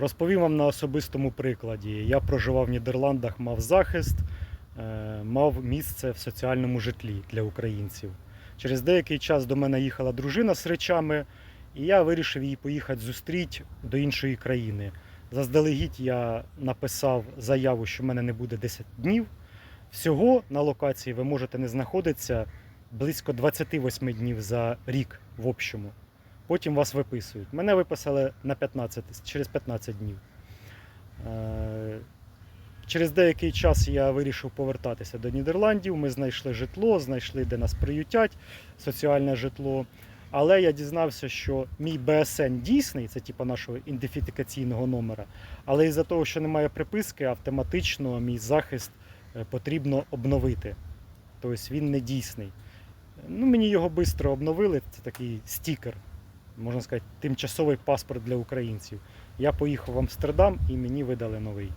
Розповім вам на особистому прикладі. Я проживав в Нідерландах, мав захист, е, мав місце в соціальному житлі для українців. Через деякий час до мене їхала дружина з речами, і я вирішив її поїхати зустріти до іншої країни. Заздалегідь я написав заяву, що в мене не буде 10 днів. Всього на локації ви можете не знаходитися близько 28 днів за рік в общому. Потім вас виписують. Мене виписали на 15, через 15 днів. Е, Через деякий час я вирішив повертатися до Нідерландів. Ми знайшли житло, знайшли, де нас приютять, соціальне житло. Але я дізнався, що мій БСН дійсний, це типу нашого ідентифікаційного номера. Але із-за того, що немає приписки, автоматично мій захист е, потрібно обновити. Тобто він не дійсний. Ну, мені його швидко обновили. Це такий стікер, можна сказати, тимчасовий паспорт для українців. Я поїхав в Амстердам і мені видали новий.